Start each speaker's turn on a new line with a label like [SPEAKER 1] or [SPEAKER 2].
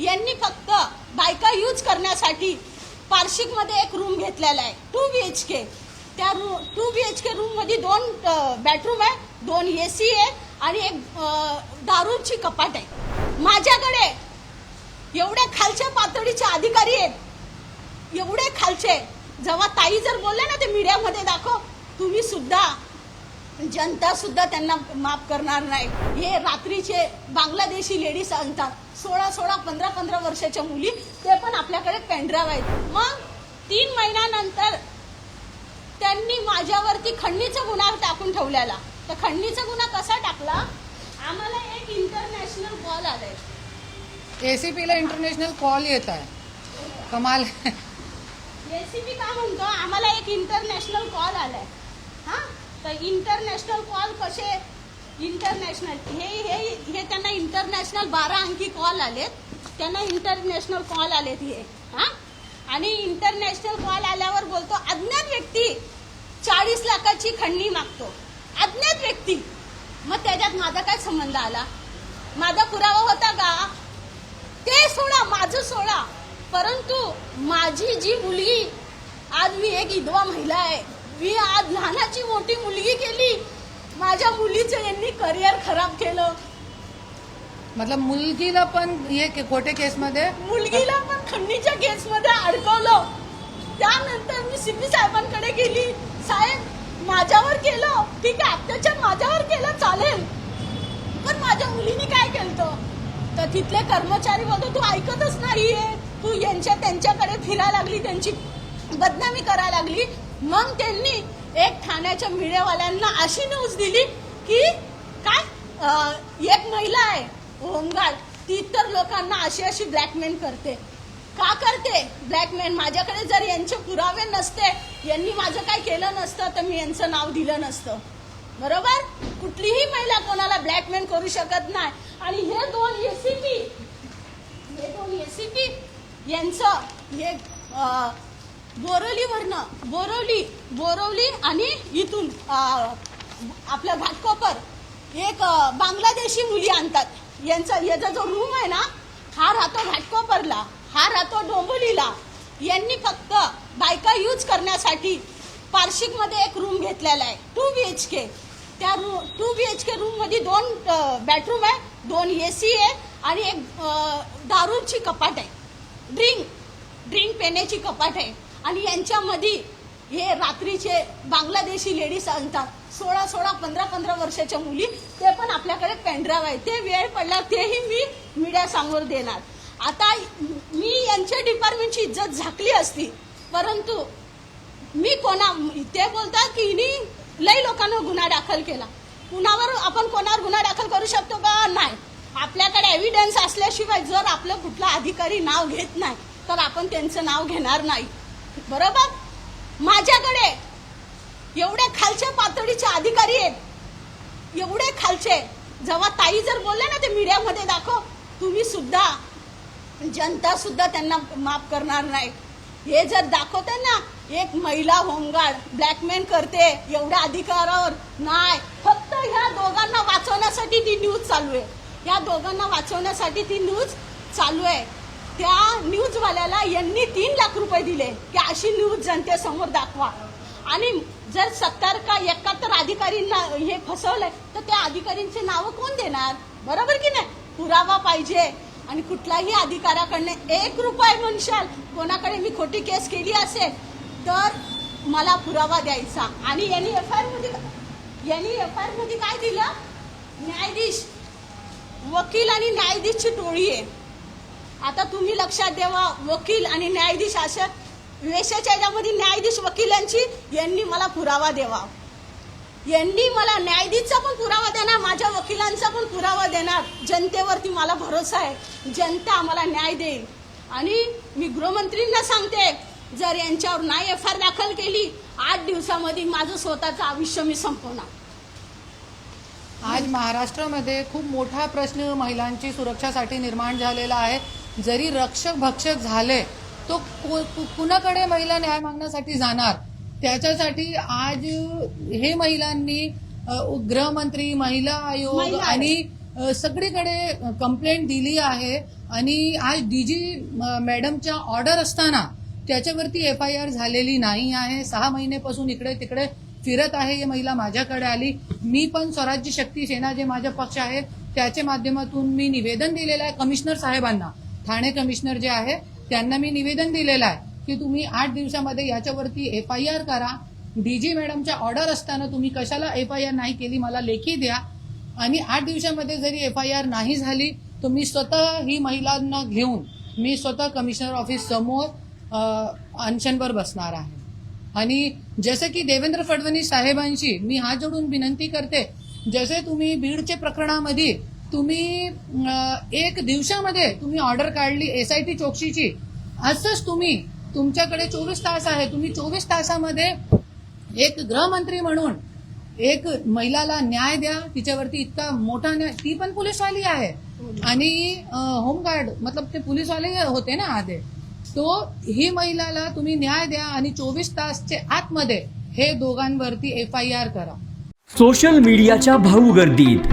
[SPEAKER 1] यांनी फक्त बायका यूज करण्यासाठी पार्शिकमध्ये एक रूम घेतलेला आहे. टू बी एच के त्या रू टू बी एच के रूममध्ये दोन बेडरूम आहे दोन ए सी आहे आणि एक दारूची कपाट आहे. माझ्याकडे एवढ्या खालच्या पातळीचे अधिकारी आहेत. एवढे खालचे. जेव्हा ताई जर बोलले ना ते मीडियामध्ये दाखव तुम्ही सुद्धा जनता सुद्धा त्यांना माफ करणार नाही. हे रात्रीचे बांगलादेशी लेडीज आणतात. सोळा सोळा पंधरा पंधरा वर्षाच्या मुली ते पण आपल्याकडे पेनड्राईव्ह आहेत. मग तीन महिन्यानंतर त्यांनी माझ्यावरती खंडणीचा गुन्हा टाकून ठेवलेला. तर खंडणीचा गुन्हा कसा टाकला? आम्हाला एक इंटरनॅशनल कॉल आलाय.
[SPEAKER 2] एसीपीला इंटरनॅशनल कॉल येत आहे. कमाल.
[SPEAKER 1] एसीपी का म्हणतो? आम्हाला एक इंटरनॅशनल कॉल आलाय. तर इंटरनॅशनल कॉल कसे? इंटरनॅशनल हे हे हे त्यांना इंटरनॅशनल बारा अंकी कॉल आलेत. त्यांना इंटरनॅशनल कॉल आलेत हे. हा? आणि इंटरनॅशनल कॉल आल्यावर बोलतो अज्ञात व्यक्ती चाळीस लाखाची खंडणी मागतो. अज्ञात व्यक्ती. मग त्याच्यात माझा काय संबंध आला? माझा पुरावा होता का? ते सोडा माझं सोडा. परंतु माझी जी मुलगी आज मी एक विधवा महिला आहे. मी आज लहानाची मोठी मुलगी केली. माझ्या मुलीचं यांनी करिअर खराब केलं.
[SPEAKER 2] मतलब मुलगीला पण हे के- खोटे केसमध्ये
[SPEAKER 1] मुलगीला पण खंडणीच्या केसमध्ये अडकवलं. त्यानंतर मी सिपी साहेबांकडे गेली. साहेब माझ्यावर केलं. ठीक आहे अत्याचार माझ्यावर केलं चालेल. पण माझ्या मुलीने काय केलं तर तिथले कर्मचारी बोलतो तू ऐकतच नाहीये. तू यांच्या त्यांच्याकडे फिरायला लागली त्यांची बदनामी करायला लागली. मग त्यांनी एक ठाण्याच्या मीडियावाल्यांना अशी न्यूज दिली की काय एक महिला आहे होमगार्ड ती इतर लोकांना अशी अशी ब्लॅकमेल करते. का करते? ब्लॅकमेल माझ्याकडे जर यांचे पुरावे नसते यांनी माझं काय केलं नसतं तर मी यांचं नाव दिलं नसतं. बरोबर? कुठलीही महिला कोणाला ब्लॅकमेल करू शकत नाही. आणि हे दोन एसीपी हे दोन एसीपी यांचं हे बोरवलीवरनं बोरवली बोरवली आणि इथून आपलं घाटकोपर. एक बांगलादेशी मुली आणतात. यांचा याचा जो रूम आहे ना हा राहतो घाटकोपरला. हा राहतो डोंबोलीला यांनी फक्त बायका यूज करण्यासाठी पार्शिकमध्ये एक रूम घेतलेला आहे. टू बी एच के त्या रू टू बी एच के रूममध्ये दोन बेडरूम आहे दोन ए सी आहे आणि एक दारूची कपाट आहे. ड्रिंक ड्रिंक पेण्याची कपाट आहे. आणि यांच्यामध्ये हे रात्रीचे बांगलादेशी लेडीज आणतात. सोळा सोळा पंधरा पंधरा वर्षाच्या मुली ते पण आपल्याकडे पेनड्राईव्ह आहे ते वेळ पडला तेही मी मीडिया समोर देणार. आता मी यांच्या डिपार्टमेंटची इज्जत झाकली असती परंतु मी कोणा ते बोलतात की हिनी लई लोकांना गुन्हा दाखल केला. कुणावर आपण कोणावर गुन्हा दाखल करू शकतो का? नाही. आपल्याकडे एव्हिडन्स असल्याशिवाय जर आपलं कुठला अधिकारी नाव घेत नाही तर आपण त्यांचं नाव घेणार नाही. बरोबर? माझ्याकडे एवढे खालच्या पातळीचे अधिकारी आहेत. एवढे खालचे. जेव्हा ताई जर बोलले ना ते मीडियामध्ये दाखव तुम्ही सुद्धा जनता सुद्धा त्यांना माफ करणार नाही. हे जर दाखवते ना एक महिला होमगार्ड ब्लॅकमेल करते एवढ्या अधिकारावर. नाही फक्त ह्या दोघांना वाचवण्यासाठी ती न्यूज चालू आहे. या दोघांना वाचवण्यासाठी ती न्यूज चालू आहे. त्या न्यूजवाल्याला यांनी तीन लाख रुपये दिले. की अशी न्यूज जनतेसमोर दाखवा. आणि जर सत्तर का एकाहत्तर अधिकारींना हे फसवलंय तर त्या अधिकारींचे नावं कोण देणार? बरोबर की नाही? पुरावा पाहिजे. आणि कुठलाही अधिकाऱ्याकडनं एक रुपये म्हणशाल कोणाकडे मी खोटी केस केली असेल तर मला पुरावा द्यायचा. आणि यांनी एफ आयमध्ये यांनी एफ आयमध्ये काय दिलं? न्यायाधीश वकील आणि न्यायाधीशची टोळी आहे. आता तुम्ही लक्षात द्यावा वकील आणि न्यायाधीश अशा वेशाच्या याच्यामध्ये न्यायाधीश वकिलांची यांनी मला पुरावा द्यावा. यांनी मला न्यायाधीशचा पण पुरावा देणार माझ्या वकिलांचा पण पुरावा देणार. जनतेवरती मला भरोसा आहे. जनता आम्हाला न्याय देईल. आणि मी गृहमंत्रींना सांगते जर यांच्यावर नाही एफ आर दाखल केली आठ दिवसामध्ये माझं स्वतःचं आयुष्य मी संपवणार.
[SPEAKER 2] आज महाराष्ट्रामध्ये खूप मोठा प्रश्न महिलांची सुरक्षासाठी निर्माण झालेला आहे. जरी रक्षक भक्षक झाले तो कुणाकडे महिला न्याय मागण्यासाठी जाणार? त्याच्यासाठी आज हे महिलांनी गृहमंत्री महिला आयोग. आणि सगळीकडे कंप्लेंट दिली आहे. आणि आज डी जी मॅडमच्या ऑर्डर असताना त्याच्यावरती एफ आय आर झालेली नाही आहे. सहा महिन्यापासून इकडे तिकडे फिरत आहे ही महिला माझ्याकडे आली. मी पण स्वराज्य शक्ती सेना जे माझा पक्ष आहे त्याच्या माध्यमातून मी निवेदन दिलेलं आहे कमिशनर साहेबांना. ठाणे कमिशनर जे आहे त्यांना मी निवेदन दिलेलं आहे की तुम्ही आठ दिवसामध्ये याच्यावरती एफ आय आर करा डीजी मॅडमच्या ऑर्डर असताना तुम्ही कशाला एफ आय आर नाही केली मला लेखी द्या. आणि आठ दिवसामध्ये जरी एफ आय आर नाही झाली तर मी स्वतः ही महिलांना घेऊन मी स्वतः कमिशनर ऑफिस समोर अनशनवर बसणार आहे. आणि जसं की देवेंद्र फडणवीस साहेबांशी मी हात जोडून विनंती करते जसे तुम्ही बीडचे प्रकरणामध्ये तुम्ही एक दिवसामध्ये तुम्ही ऑर्डर काढली एस आय टी चौकशीची असंच तुम्ही तुमच्याकडे चोवीस तास आहे. तुम्ही चोवीस तासामध्ये एक गृहमंत्री म्हणून एक महिलाला न्याय द्या. तिच्यावरती इतका मोठा न्याय ती पण पोलीसवाली आहे. आणि होमगार्ड मतलब ते पोलीसवाले होते ना आधे. तो ही महिलाला तुम्ही न्याय द्या आणि चोवीस तासचे आतमध्ये हे दोघांवरती एफ आय आर करा.
[SPEAKER 3] सोशल मीडियाच्या भाऊ गर्दीत.